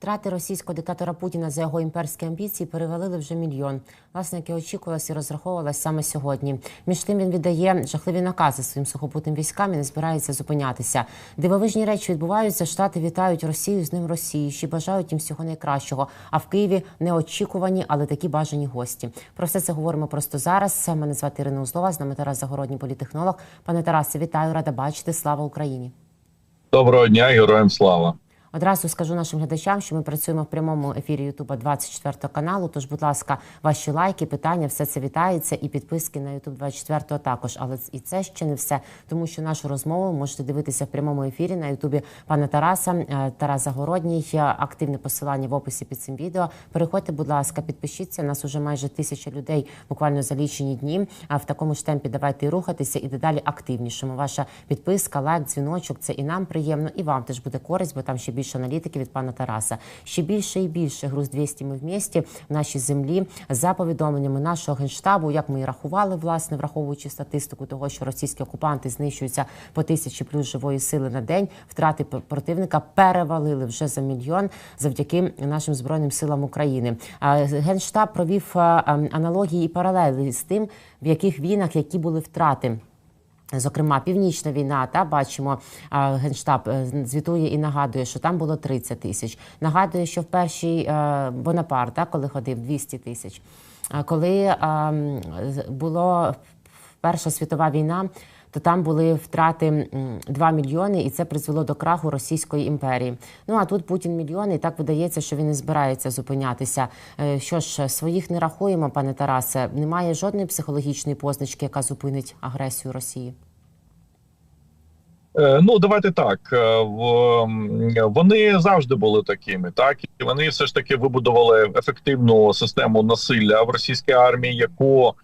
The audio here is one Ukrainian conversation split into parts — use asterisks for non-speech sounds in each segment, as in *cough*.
Втрати російського диктатора Путіна за його імперські амбіції перевалили вже мільйон. Власне, яке очікувалось і розраховувалось саме сьогодні. Між тим він віддає жахливі накази своїм сухопутним військам і не збирається зупинятися. Дивовижні речі відбуваються. Штати вітають Росію з ним Росії, ще бажають їм всього найкращого. А в Києві неочікувані, але такі бажані гості. Про все це говоримо просто зараз. Мене звати Ірина Узлова, з нами Тарас Загородній політехнолог. Пане Тарасе, вітаю, рада бачити. Слава Україні. Доброго дня, героям слава. Одразу скажу нашим глядачам, що ми працюємо в прямому ефірі Ютуба 24 каналу. Тож, будь ласка, ваші лайки, питання, все це вітається, і підписки на Ютуб 24 також. Але і це ще не все, тому що нашу розмову можете дивитися в прямому ефірі на Ютубі пана Тараса. Е, Тарас Загородній. Е, Активне посилання в описі під цим відео. Переходьте, будь ласка, підпишіться. Нас уже майже тисяча людей буквально за лічені дні. А в такому ж темпі давайте і рухатися і дедалі активнішими. Ваша підписка, лайк, дзвіночок це і нам приємно, і вам теж буде користь, бо там ще більше аналітики від пана Тараса. Ще більше і більше груз 200 ми в місті в нашій землі за повідомленнями нашого генштабу, як ми і рахували, власне, враховуючи статистику того, що російські окупанти знищуються по тисячі плюс живої сили на день. Втрати противника перевалили вже за мільйон завдяки нашим збройним силам України. А генштаб провів ем, аналогії і паралелі з тим, в яких війнах які були втрати. Зокрема, північна війна, та бачимо, генштаб е, звітує і нагадує, що там було 30 тисяч. Нагадує, що в першій Бонапарта, коли ходив 200 тисяч. Коли була Перша світова війна, то там були втрати м, 2 мільйони, і це призвело до краху Російської імперії. Ну а тут Путін мільйони, і так видається, що він не збирається зупинятися. Е, Що ж, своїх не рахуємо, пане Тарасе. Немає жодної психологічної позначки, яка зупинить агресію Росії. Е, Ну давайте так. е, Вони завжди були такими, так і вони все ж таки вибудували ефективну систему насилля в російській армії, яку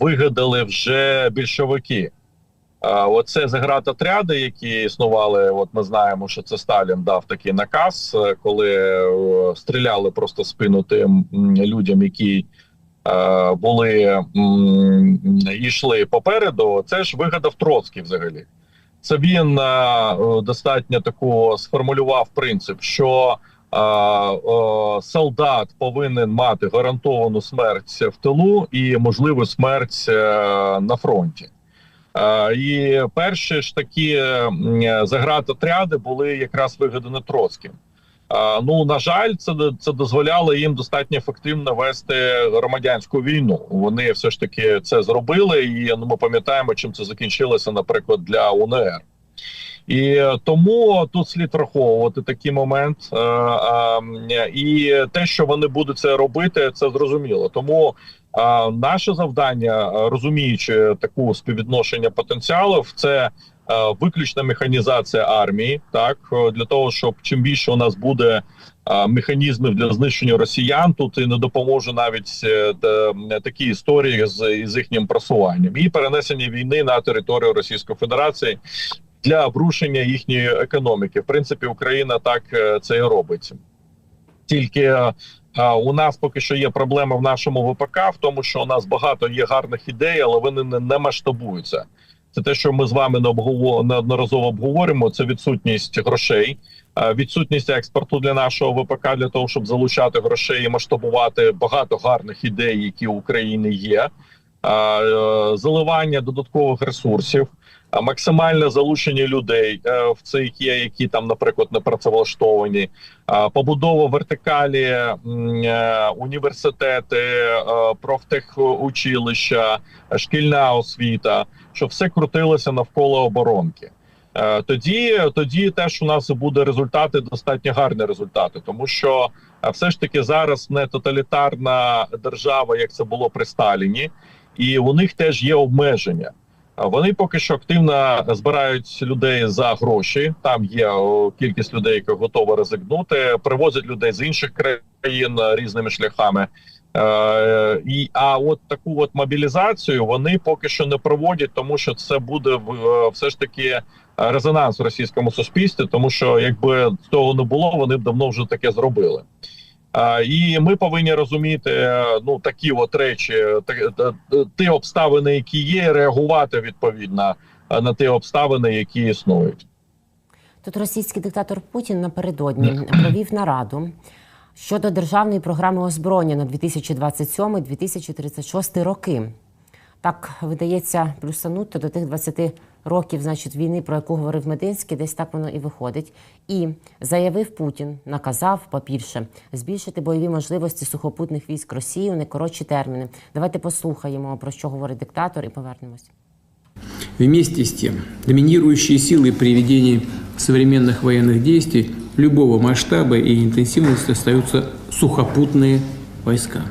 вигадали вже більшовики. Оце заградотряди, які існували. От ми знаємо, що це Сталін дав такий наказ, е, коли е, стріляли просто спину тим людям, які е, були йшли попереду. Це ж вигадав Троцький взагалі. Це він достатньо таку сформулював принцип, що солдат повинен мати гарантовану смерть в тилу і можливу смерть на фронті. Е, і перші ж такі м, заградотряди були якраз вигадані Троцьким. Е, Ну на жаль, це це дозволяло їм достатньо ефективно вести громадянську війну. Вони все ж таки це зробили, і ну, ми пам'ятаємо, чим це закінчилося, наприклад, для УНР. І е, тому тут слід враховувати такий момент, Е, е, і те, що вони будуть це робити, це зрозуміло. Тому е, наше завдання, е, розуміючи таку співвідношення потенціалів, це е, виключна механізація армії, так е, для того, щоб чим більше у нас буде механізмів для знищення росіян, тут і не допоможе навіть такі історії з, з їхнім просуванням і перенесення війни на територію Російської Федерації для обрушення їхньої економіки. В принципі, Україна так це і робить. Тільки у нас поки що є проблема в нашому ВПК, в тому, що у нас багато є гарних ідей, але вони не, не масштабуються. Це те, що ми з вами неодноразово обговорюємо. Це відсутність грошей, відсутність експорту для нашого ВПК для того, щоб залучати грошей і масштабувати багато гарних ідей, які у України є. Е, Заливання додаткових ресурсів, максимальне залучення людей е, в цих є, які там, наприклад, не працевлаштовані, побудова вертикалі, е, університети, е, профтехучилища, шкільна освіта, щоб все крутилося навколо оборонки. Тоді, тоді теж у нас буде результати, достатньо гарні результати, тому що все ж таки зараз не тоталітарна держава, як це було при Сталіні, і у них теж є обмеження. Вони поки що активно збирають людей за гроші. Там є кількість людей, які готові ризикнути, привозять людей з інших країн е, різними шляхами. Е, і а от таку от мобілізацію вони поки що не проводять, тому що це буде в- е, все ж таки резонанс в російському суспільстві, тому що якби цього не було, вони б давно вже таке зробили. І ми повинні розуміти ну такі от речі, ті обставини, які є, реагувати відповідно на ті обставини, які існують. Тут російський диктатор Путін напередодні провів нараду щодо державної програми озброєння на 2027-2036 роки Так видається плюсанути до тих 20 років, значить, війни, про яку говорив Мединський, десь так воно і виходить. І заявив Путін, наказав побільше збільшити бойові можливості сухопутних військ Росії у найкоротші терміни. Давайте послухаємо про що говорить диктатор, і повернемось. Вместе с тем, доминирующие силы при ведении современных военных действий любого масштаба и интенсивности остаются сухопутные войска.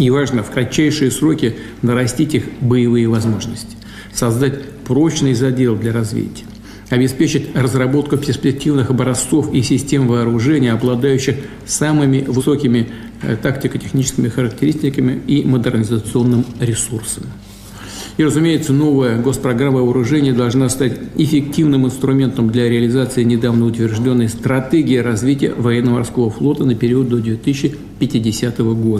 И важно в кратчайшие сроки нарастить их боевые возможности, создать прочный задел для развития, обеспечить разработку перспективных образцов и систем вооружения, обладающих самыми высокими э, тактико-техническими характеристиками и модернизационным ресурсом. И, разумеется, новая госпрограмма вооружения должна стать эффективным инструментом для реализации недавно утвержденной стратегии развития военно-морского флота на период до 2050 года.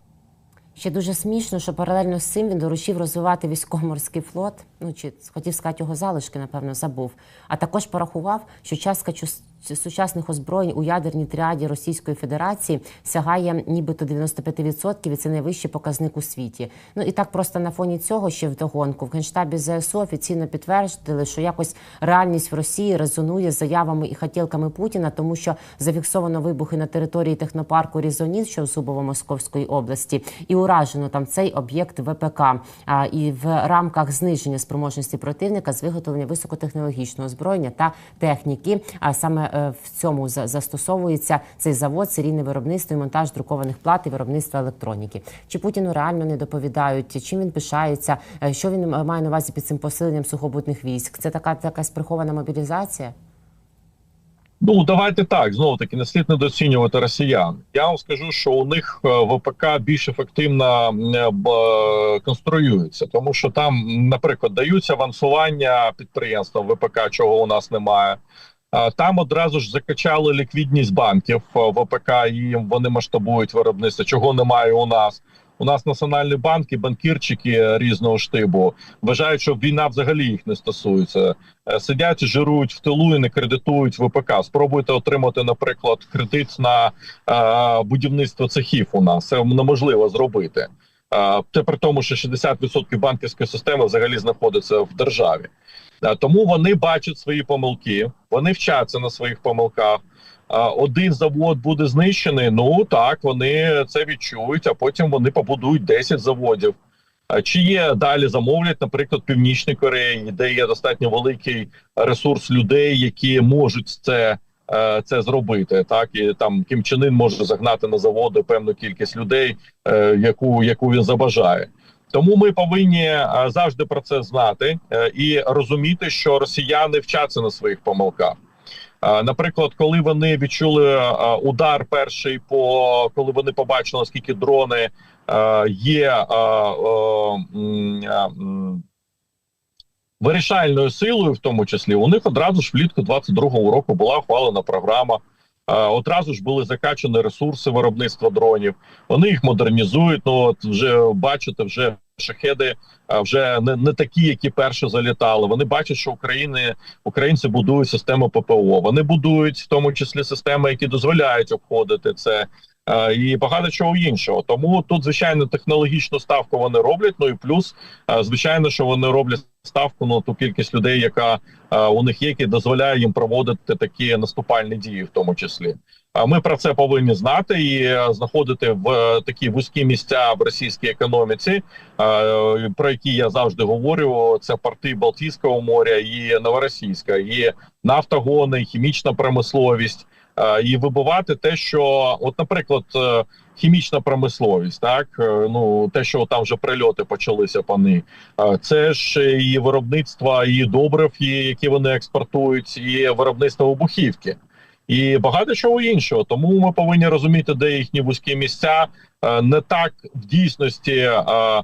Ще дуже смішно, що паралельно з цим він доручив розвивати військово-морський флот. Ну чи хотів сказати його залишки, напевно, забув. А також порахував, що частка сучасних озброєнь у ядерній тріаді Російської Федерації сягає нібито 95%, і це найвищий показник у світі. Ну і так просто на фоні цього ще вдогонку в генштабі ЗСУ офіційно підтвердили, що якось реальність в Росії резонує з заявами і хотілками Путіна, тому що зафіксовано вибухи на території технопарку Різоніс, що в Зубово-Московської області, і уражено там цей об'єкт ВПК. А і в рамках зниження спроможності противника з виготовлення високотехнологічного озброєння та техніки. А саме е, в цьому за- застосовується цей завод, серійне виробництво і монтаж друкованих плат і виробництва електроніки. Чи Путіну реально не доповідають, чим він пишається, е, що він е, має на увазі під цим посиленням сухопутних військ? Це така якась прихована мобілізація? Ну давайте так знову таки не слід недооцінювати росіян. Я вам скажу, що у них ВПК більш ефективно конструюється, тому що там, наприклад, даються авансування підприємствам ВПК, чого у нас немає. Там одразу ж закачали ліквідність банків е, ВПК, і вони масштабують виробництво, чого немає у нас. У нас національні банки, банкірчики різного штибу вважають, що війна взагалі їх не стосується. Е, Сидять, жирують в тилу і не кредитують ВПК. Спробуйте отримати, наприклад, кредит на е, будівництво цехів. У нас це неможливо зробити. Це при тому, що 60% банківської системи взагалі знаходиться в державі. Тому вони бачать свої помилки, вони вчаться на своїх помилках. Один завод буде знищений. Ну так вони це відчують, а потім вони побудують 10 заводів. Чи є далі замовлять, наприклад, Північній Кореї, де є достатньо великий ресурс людей, які можуть це, е, це зробити, так і там Кім Чен Ын може загнати на заводи певну кількість людей, е, яку, яку він забажає. Тому ми повинні е, завжди про це знати е, і розуміти, що росіяни вчаться на своїх помилках. Е, Наприклад, коли вони відчули удар перший, по коли вони побачили, наскільки дрони є вирішальною силою, в тому числі, у них одразу ж влітку 22-го року була ухвалена програма. Одразу ж були закачані ресурси виробництва дронів. Вони їх модернізують. Ну от вже бачите, вже шахеди вже не, не такі, які перші залітали. Вони бачать, що України українці будують систему ППО. Вони будують в тому числі системи, які дозволяють обходити це. І багато чого іншого. Тому тут, звичайно, технологічну ставку вони роблять. Ну і плюс, звичайно, що вони роблять ставку на ту кількість людей, яка е, у них є, які дозволяє їм проводити такі наступальні дії, в тому числі. Ми про це повинні знати і е, знаходити в е, такі вузькі місця в російській економіці, про які я завжди говорю. Це порти Балтійського моря і Новоросійська, і нафтогони, і хімічна промисловість. І вибивати те, що, от, наприклад, хімічна промисловість, так? Е, ну те, що там вже прильоти почалися е, це ж і виробництво і добрив, і які вони експортують, і виробництво вибухівки. І багато чого іншого. Тому ми повинні розуміти, де їхні вузькі місця. Е, не так в дійсності е,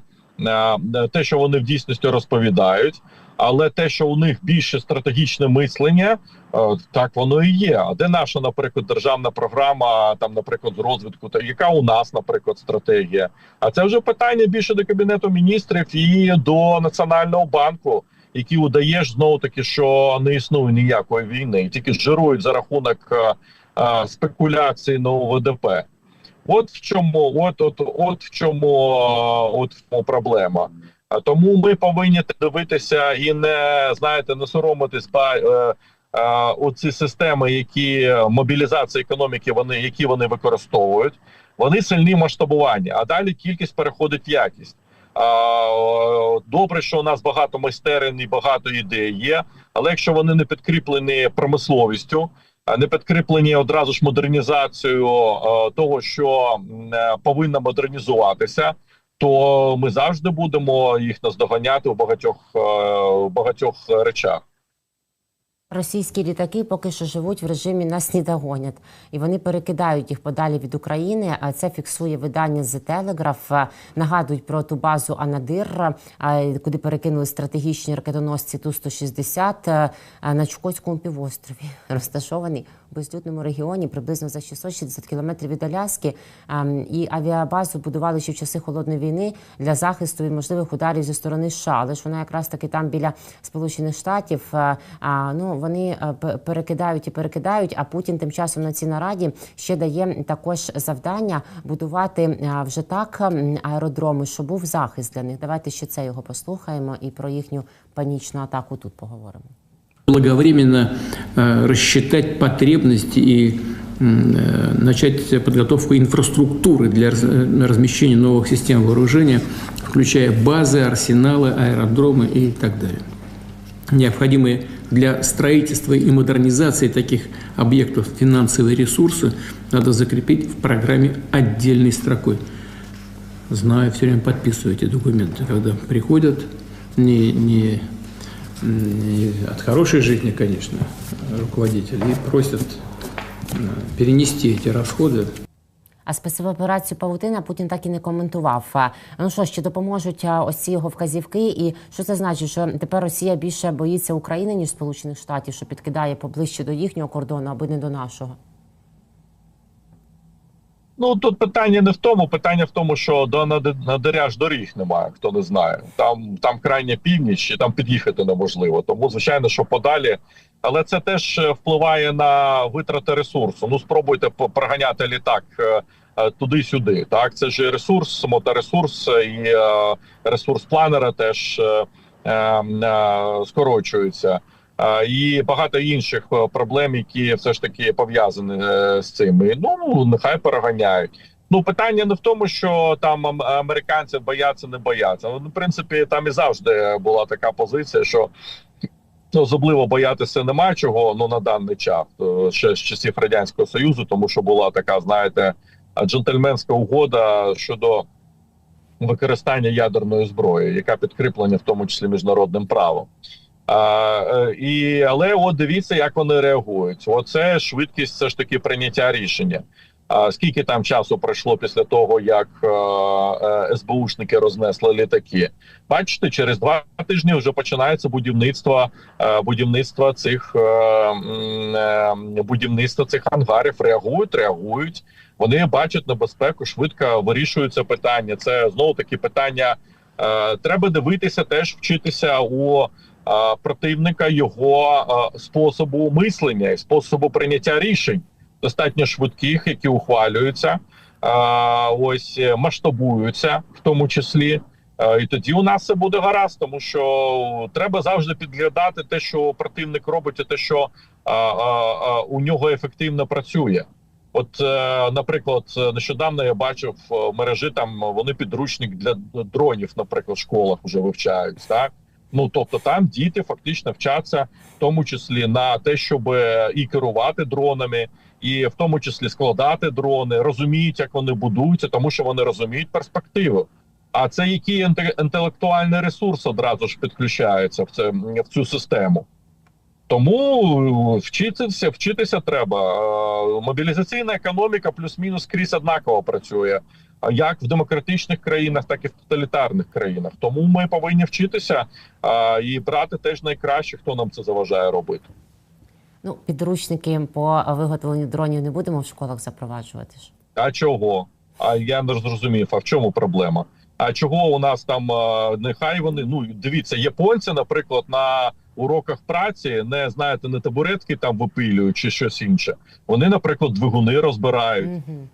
те, що вони в дійсності розповідають, але те, що у них більше стратегічне мислення, е, так воно і є. А де наша, наприклад, державна програма, там, наприклад, з розвитку, та яка у нас, наприклад, стратегія? А це вже питання більше до кабінету міністрів і до національного банку. які удаєш знову таки, що не існує ніякої війни, і тільки жирують за рахунок е, е, спекуляцій на ВДП. От в чому, от, от, от в чому, от в чому проблема. Тому ми повинні дивитися і не знаєте, не соромитись ба е, е, оці системи, які мобілізація економіки, вони які вони використовують. Вони сильні масштабування, а далі кількість переходить в якість. Добре, що у нас багато майстерень і багато ідей є, але якщо вони не підкріплені промисловістю, не підкріплені одразу ж модернізацією того, що е, модернізуватися, то ми завжди будемо їх наздоганяти у багатьох е, у багатьох речах. Російські літаки поки що живуть в режимі нас не догонять, і вони перекидають їх подалі від України. А це фіксує видання The Telegraph. Нагадують про ту базу Анадир, а, куди перекинули стратегічні ракетоносці Ту 160 а, на Чукотському півострові, *laughs* розташований безлюдному регіоні приблизно за 660 кілометрів від Аляски. І авіабазу будували ще в часи холодної війни для захисту від можливих ударів зі сторони США. Але ж вона якраз таки там біля Сполучених Штатів. А, ну вони е, перекидають і перекидають. А Путін тим часом на цій нараді ще дає також завдання будувати вже так аеродроми, щоб був захист для них. Давайте ще це його послухаємо і про їхню панічну атаку тут поговоримо. Благовременно э, рассчитать потребности и э, начать подготовку инфраструктуры для э, размещения новых систем вооружения, включая базы, арсеналы, аэродромы и так далее. Необходимые для строительства и модернизации таких объектов финансовые ресурсы надо закрепить в программе отдельной строкой. Знаю, все время подписываю эти документы, когда приходят не, не от хорошей жизни, конечно, руководители, и просят э, перенести эти расходы А спецоперацію Павутина Путін так і не коментував. А, Ну що ж, чи допоможуть а, ось ці його вказівки? І що це значить? Що тепер Росія більше боїться України ніж Сполучених Штатів, що підкидає поближче до їхнього кордону, аби не до нашого? Ну тут питання не в тому, питання в тому, що до Надиря доріг немає, хто не знає. Там там крайня північ, і там під'їхати неможливо. Тому звичайно, що подалі. Але це теж е, впливає на витрати ресурсу. Ну спробуйте проганяти літак е, е, туди-сюди. Так, це ж ресурс, моторесурс і ресурс планера теж е, е, е, скорочується. І багато інших е, проблем, які все ж таки пов'язані е, з цим. І, ну нехай переганяють. Ну питання не в тому, що там ам- американці бояться, не бояться. Ну, в принципі, там і завжди була така позиція, що ну, особливо боятися немає чого. Ну на даний час е, ще з часів радянського союзу, тому що була така, знаєте, джентльменська угода щодо використання ядерної зброї, яка підкріплена в тому числі міжнародним правом. А, е, і, але от дивіться, як вони реагують. Оце швидкість все ж таки прийняття рішення. А, скільки там часу пройшло після того, як е, е, СБУшники рознесли літаки? Бачите, через два тижні вже починається будівництво е, будівництво цих е, е, будівництво цих ангарів. Реагують, реагують. Вони бачать небезпеку, швидко вирішуються питання. Це знову таки питання. Е, треба дивитися, теж вчитися у противника його е, способу мислення і способу прийняття рішень, достатньо швидких, які ухвалюються, е, ось е, масштабуються, в тому числі. Е, І тоді у нас все буде гаразд, тому що треба завжди підглядати те, що противник робить, і те, що у нього ефективно працює. От, е, наприклад, е, нещодавно я бачив е, в мережі там е, вони підручник для дронів, наприклад, в школах вже вивчають. Так ну тобто там діти фактично вчаться, в тому числі на те, щоб і керувати дронами, і в тому числі складати дрони, розуміють, як вони будуються, тому що вони розуміють перспективу. А це інте- інтелектуальний ресурс одразу ж підключається в це в цю систему. Тому е, вчитися, вчитися треба. Е, Мобілізаційна економіка плюс-мінус крізь однаково працює, як в демократичних країнах, так і в тоталітарних країнах. Тому ми повинні вчитися е, і брати теж найкраще, хто нам це заважає робити. Ну, підручники по виготовленню дронів не будемо в школах запроваджувати ж. А чого? А я не зрозумів. А в чому проблема? А чого у нас там нехай вони ну дивіться, японці, наприклад, на уроках праці не знаєте, не табуретки там випилюють чи щось інше. Вони, наприклад, двигуни розбирають. Мгм.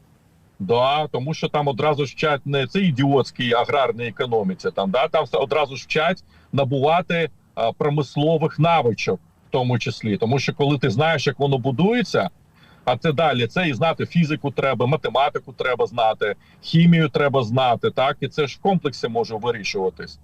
Да, тому що там одразу ж вчать не це ідіотській аграрній економіці. Там да там одразу ж вчать набувати а, промислових навичок, в тому числі, тому що коли ти знаєш, як воно будується. А це далі це і знати фізику треба, математику треба знати, хімію треба знати. Так і це ж в комплексі може вирішуватись.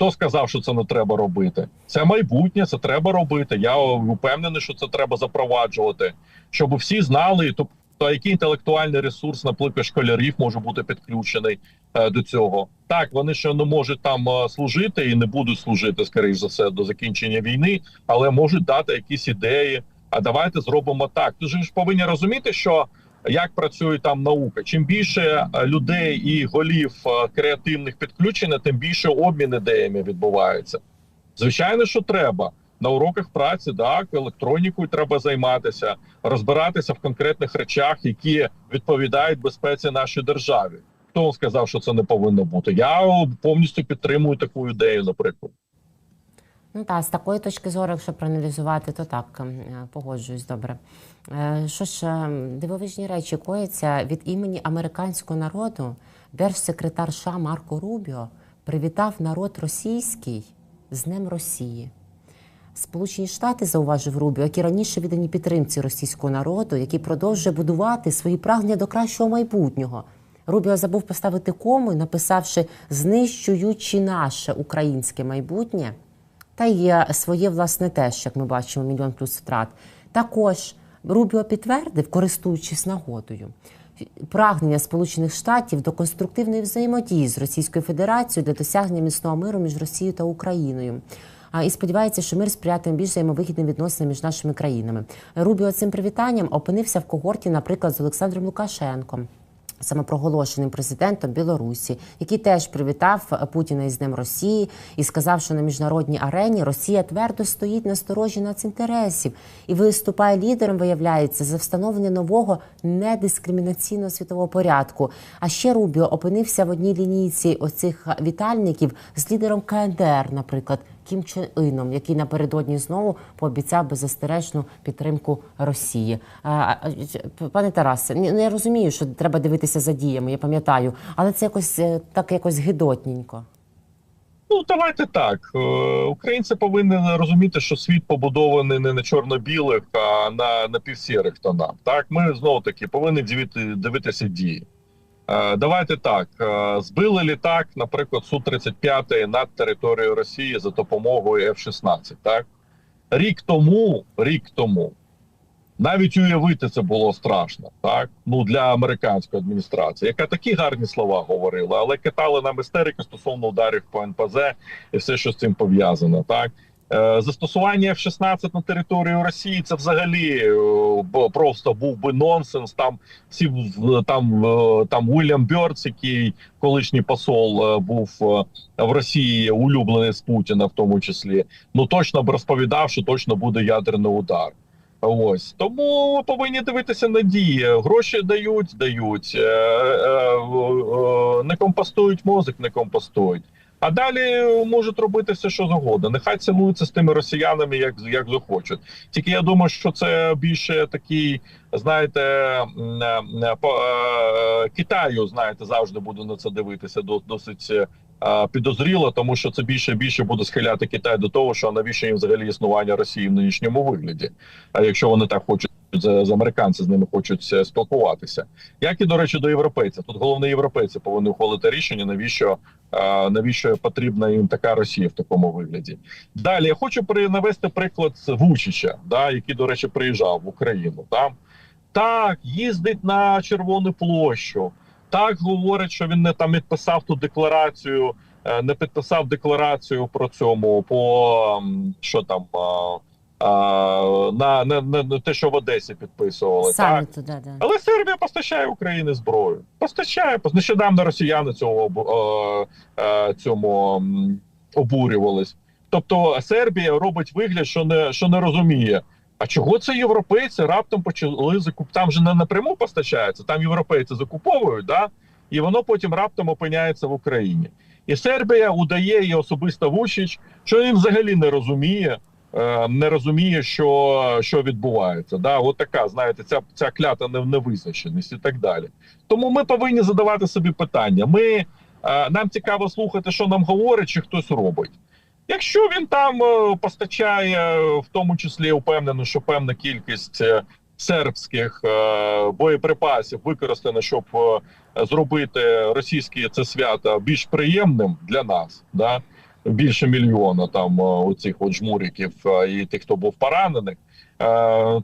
Хто сказав, що це не треба робити? Це майбутнє, це треба робити. Я впевнений, що це треба запроваджувати, щоб всі знали, тобто який інтелектуальний ресурс, наприклад, школярів може бути підключений е, до цього. Так, вони ще не можуть там е, служити і не будуть служити, скоріш за все, до закінчення війни, але можуть дати якісь ідеї. А давайте зробимо так. Ти ж повинні розуміти, що як працює там наука. Чим більше е, людей і голів е, креативних підключено, тим більше обмін ідеями відбувається. Звичайно, що треба на уроках праці, так електронікою треба займатися, розбиратися в конкретних речах, які відповідають безпеці нашій державі. Хто сказав, що це не повинно бути? Я повністю підтримую таку ідею, наприклад. Ну так, з такої точки зору, якщо проаналізувати, то так ем, е, погоджуюсь добре. Е, Що ж, ем, дивовижні речі кояться від імені американського народу. Держсекретар США Марко Рубіо привітав народ російський з Днем Росії. Сполучені Штати, зауважив Рубіо, які раніше віддані підтримці російського народу, який продовжує будувати свої прагнення до кращого майбутнього. Рубіо забув поставити кому, написавши знищуючи наше українське майбутнє. Та є своє власне теж, як ми бачимо, мільйон плюс втрат. Також Рубіо підтвердив, користуючись нагодою, прагнення Сполучених Штатів до конструктивної взаємодії з Російською Федерацією для досягнення міцного миру між Росією та Україною. А і сподівається, що мир сприятиме більш взаємовигідним відносинам між нашими країнами. Рубіо цим привітанням опинився в когорті, наприклад, з Олександром Лукашенком самопроголошеним президентом Білорусі, який теж привітав Путіна із Днем Росії і сказав, що на міжнародній арені Росія твердо стоїть на сторожі націнтересів і виступає лідером, виявляється, за встановлення нового недискримінаційного світового порядку. А ще Рубіо опинився в одній лінійці оцих вітальників з лідером КНДР, наприклад. Кім Чен Іном, який напередодні знову пообіцяв беззастережну підтримку Росії. А, Пане Тарасе, ні, ну розумію, що треба дивитися за діями, я пам'ятаю, але це якось е, так якось гидотненько. Ну, давайте так. Е, Українці повинні розуміти, що світ побудований не на чорно-білих, а на напівсірих тонах. Так, ми знову таки повинні дивити, дивитися дії. Е, Давайте так. е, Збили літак, наприклад, Су-35 над територією Росії за допомогою F-16. Так, рік тому, рік тому, навіть уявити це було страшно, так ну для американської адміністрації, яка такі гарні слова говорила, але катали нам істерики стосовно ударів по НПЗ і все, що з цим пов'язано. Так застосування F-16 на територію Росії це взагалі е, просто був би нонсенс. Там всі там, е, там Уільям Бьордс, який колишній посол е, був е, в Росії, улюблений з Путіна, в тому числі, ну точно б розповідав, що точно буде ядерний удар. Ось тому повинні дивитися на дії. Гроші дають, дають, е, е, е, не компостують мозок, не компостують. А далі можуть робити все, що завгодно. Нехай цілуються з тими росіянами, як як захочуть. Тільки я думаю, що це більше такий, знаєте, м, е, по е, Китаю, знаєте, завжди буду на це дивитися досить е, підозріло, тому що це більше більше буде схиляти Китай до того, що навіщо їм взагалі існування Росії в нинішньому вигляді. А якщо вони так хочуть з, американці з ними хочуть е, спілкуватися, як і до речі, до європейців. Тут головне європейці повинні ухвалити рішення, навіщо е, навіщо потрібна їм така Росія в такому вигляді. Далі я хочу навести приклад Вучича, да, який, до речі, приїжджав в Україну. Там так їздить на Червону площу. Так говорить, що він не там підписав ту декларацію, е, не підписав декларацію про цьому по що там. На, на, на, на те, що в Одесі підписували, так Самі туди, да. але Сербія постачає Україні зброю. Постачає нещодавно росіяни цього е, цьому обурювались. Тобто Сербія робить вигляд, що не що не розуміє. А чого це європейці раптом почали закуп? Там же не напряму постачається, там європейці закуповують, да? і воно потім раптом опиняється в Україні. І Сербія удає і особисто Вучич, що він взагалі не розуміє, не розуміє, що, що відбувається. Да, от така, знаєте, ця, ця клята невизначеність і так далі. Тому ми повинні задавати собі питання. Ми, е, нам цікаво слухати, що нам говорить, чи хтось робить. Якщо він там е, постачає, е, в тому числі впевнено, що певна кількість е, сербських е, боєприпасів використана, щоб е, зробити російське це свято більш приємним для нас, да? Більше мільйона там е, оцих от жмуриків е, і тих, хто був поранений, е,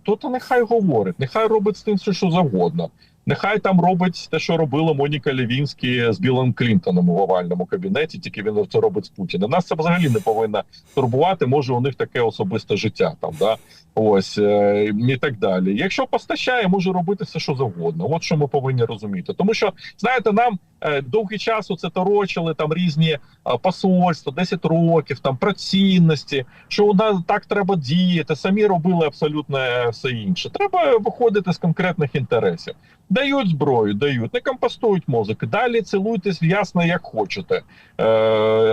то, то нехай говорить, нехай робить з тим все, що завгодно. Нехай там робить те, що робила Моніка Лівінський з Білим Клінтоном в овальному кабінеті, тільки він це робить з Путіним. Нас це взагалі не повинно турбувати. Може, у них таке особисте життя там, да ось і так далі. Якщо постачає, може робити все, що завгодно. От що ми повинні розуміти. Тому що знаєте, нам довгий час це торочили там різні е, посольства, 10 років, там про цінності, що у нас так треба діяти. Самі робили абсолютно е, все інше. Треба виходити з конкретних інтересів. Дають зброю, дають, не компостують мозок. Далі цілуйтесь ясно, як хочете, е,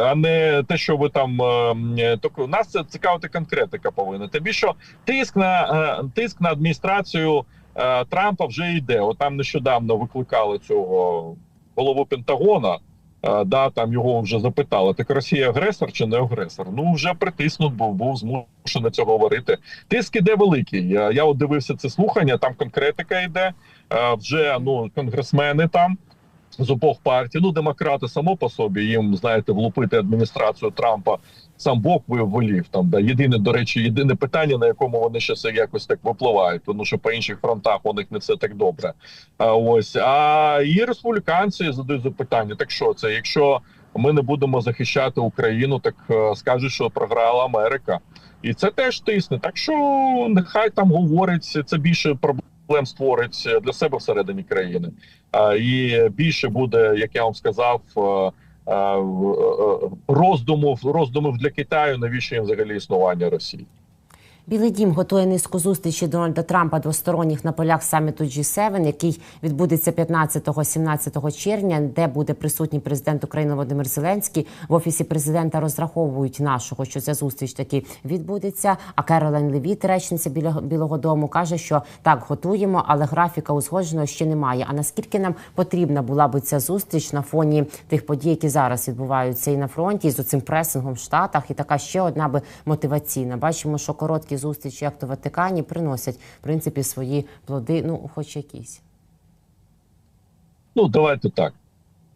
а не те, що ви там е, так, нас це цікавити конкретика повинна. Тим що тиск на е, тиск на адміністрацію е, Трампа вже йде. От там нещодавно викликали цього голову Пентагона. е, Да, там його вже запитали: так Росія агресор чи не агресор? Ну вже притиснут був, був змушений це говорити. Тиск іде великий. Я, я от дивився це слухання. Там конкретика йде. Е, Вже ну конгресмени там з обох партій. Ну, демократи само по собі їм знаєте, влупити адміністрацію Трампа. Сам Бог вивелів там. Да єдине до речі, єдине питання, на якому вони ще все якось так випливають, тому що по інших фронтах у них не все так добре. А ось а і республіканці задають запитання: так що це? Якщо ми не будемо захищати Україну, так е, скажуть, що програла Америка, і це теж тисне. Так що нехай там говорить це більше проблем створить для себе всередині країни. І більше буде, як я вам сказав. роздумов е, е, роздумів роздумів для Китаю, навіщо їм взагалі існування Росії. Білий дім готує низку зустрічі Дональда Трампа двосторонніх на полях саміту G7, який відбудеться 15-17 червня, де буде присутній президент України Володимир Зеленський. В офісі президента розраховують нашого, що ця зустріч таки відбудеться. А Керолайн Левіт, речниця Білого, Білого Дому, каже, що так готуємо, але графіка узгодженого ще немає. А наскільки нам потрібна була би ця зустріч на фоні тих подій, які зараз відбуваються і на фронті, і з цим пресингом в Штатах, і така ще одна би мотиваційна. Бачимо, що короткі зустрічі, як то в Ватикані, приносять в принципі свої плоди, ну хоч якісь. Ну давайте так.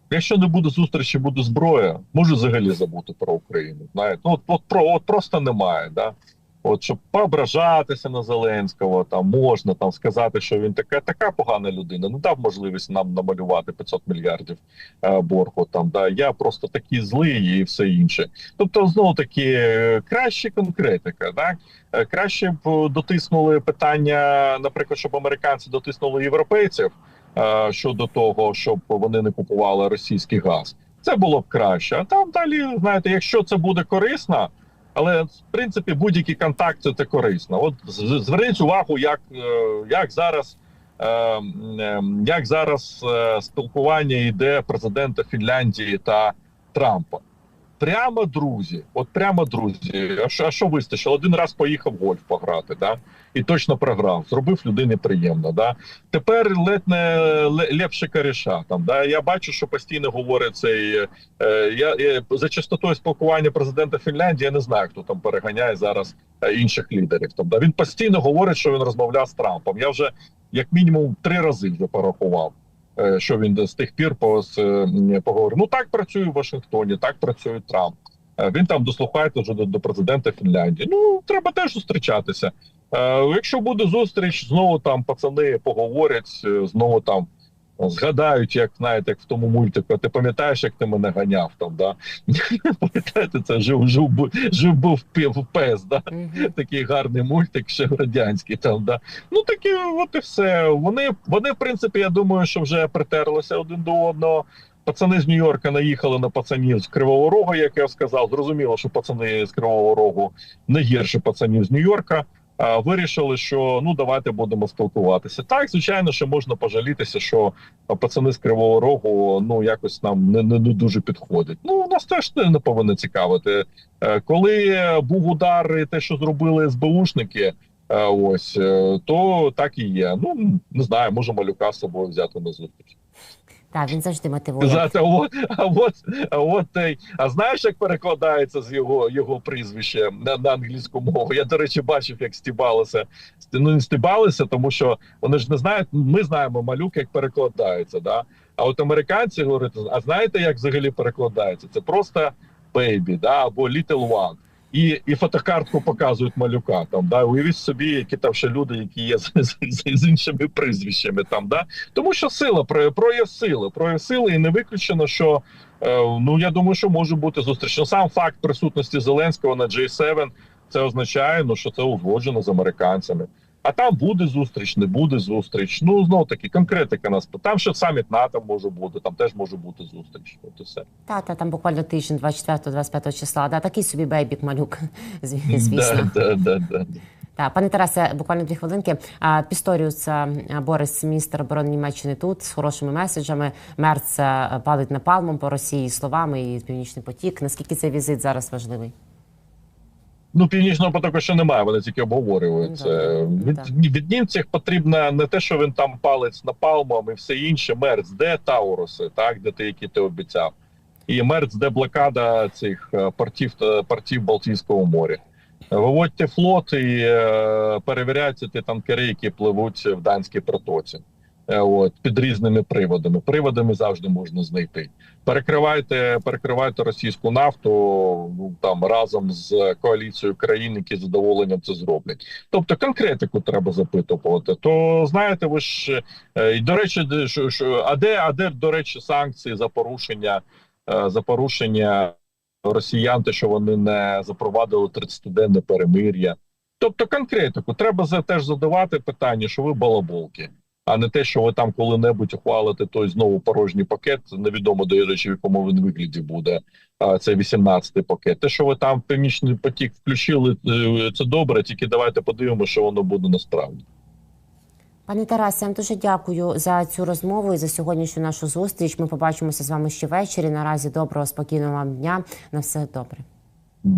Якщо не буде зустрічі, буде зброя, може взагалі забути про Україну. Знаєте, ну от, от от просто немає. Да? От щоб поображатися на Зеленського, там можна там сказати, що він така така погана людина. Не дав можливість нам намалювати 500 мільярдів е, боргу. Там да я просто такий злий і все інше. Тобто, знову таки краще конкретика, так Е, краще б дотиснули питання, наприклад, щоб американці дотиснули європейців е, щодо того, щоб вони не купували російський газ. Це було б краще. А там далі, знаєте, якщо це буде корисно, але в принципі будь-які контакти це корисно. От зверніть увагу, як, е, як зараз. е, е, Як зараз спілкування йде президента Фінляндії та Трампа? Прямо друзі, от прямо друзі. А що, а що вистачило? Один раз поїхав гольф пограти, да? і точно програв. Зробив людині приємно. Да? Тепер ледь не ле- лепше коріша. Там да я бачу, що постійно говорить цей е, я, я за частотою спілкування президента Фінляндії. Я не знаю, хто там переганяє зараз е, інших лідерів. Там да він постійно говорить, що він розмовляв з Трампом. Я вже як мінімум три рази вже порахував. Е, Що він з тих пір е, поговорив. Ну так працює в Вашингтоні, так працює Трамп. Е, Він там дослухається вже до, президента Фінляндії. Ну треба теж зустрічатися. Якщо буде зустріч, знову там пацани поговорять, знову там згадають, як знаєте, як в тому мультику. Ти пам'ятаєш, як ти мене ганяв там? Да? *laughs* Пам'ятаєте, це жив, жив, бу- жив був пес, да? такий гарний мультик, ще радянський там. Да? Ну такі, от і все. Вони, вони, в принципі, я думаю, що вже притерлися один до одного. Пацани з Нью-Йорка наїхали на пацанів з Кривого Рогу, як я сказав. Зрозуміло, що пацани з Кривого Рогу не гірше пацанів з Нью-Йорка. Вирішили, що ну давайте будемо спілкуватися. Так, звичайно, що можна пожалітися, що пацани з Кривого Рогу ну якось нам не, не, не дуже підходять. Ну нас теж не, не повинно цікавити. Е, Коли був удар, і те, що зробили СБУшники, е, ось е, то так і є. Ну не знаю, може малюка з собою взяти на зустріч. Так, він завжди мотивує. Сказати, а от, а от, а от. А знаєш, як перекладається з його його прізвище на, на англійську мову? Я, до речі, бачив, як стібалися. Ну, не стібалися, тому що вони ж не знають. Ми знаємо малюк, як перекладається. Да? А от американці говорять, а знаєте, як взагалі перекладається? Це просто baby, да? або little one. І, і фотокартку показують малюка. Там да уявіть собі, які там ще люди, які є з, з, з, іншими прізвищами. Там да тому, що сила про прояв сили, прояв сили, і не виключено, що е, ну я думаю, що може бути зустріч. Сам факт присутності Зеленського на J7, це означає, ну що це узгоджено з американцями. А там буде зустріч, не буде зустріч. Ну знов таки конкретика нас. Там ще саміт НАТО може бути, там теж може бути зустріч. От і все. Та, та там буквально тиждень, 24-25 числа. Да, такий собі бейбік малюк, *laughs* зві- звісно. Да, да, да, да. Так, пане Тарасе, буквально дві хвилинки. А, Пісторіус Борис, міністр оборони Німеччини, тут з хорошими меседжами. Мерц палить напалмом по Росії словами і Північний потік. Наскільки цей візит зараз важливий? Ну, північного потоку ще немає, вони тільки обговорюють це. Від, від німців потрібно не те, що він там палець напалмом і все інше. Мерц, де Тауруси, так, де ти, які ти обіцяв. І Мерц, де блокада цих е, портів, е, портів Балтійського моря. Виводьте флот і е, перевіряйте ті танкери, які пливуть в Данській протоці. Е, От під різними приводами. Приводами завжди можна знайти. Перекривайте, перекривайте російську нафту ну там разом з коаліцією країн, які з задоволенням це зроблять. Тобто конкретику треба запитувати. То знаєте, ви ж е, і до речі, що, що а де, а де до речі, санкції за порушення е, за порушення росіян, те, що вони не запровадили 30-денне перемир'я. Тобто конкретику треба за теж задавати питання, що ви балаболки, а не те, що ви там коли-небудь ухвалите той знову порожній пакет. Невідомо до речі, в якому він вигляді буде. А це 18-й пакет. Те, що ви там північний потік включили, е, це добре. Тільки давайте подивимося, що воно буде насправді. Пане Тарасе, я вам дуже дякую за цю розмову і за сьогоднішню нашу зустріч. Ми побачимося з вами ще ввечері. Наразі доброго, спокійного вам дня. На все добре.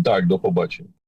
Так, до побачення.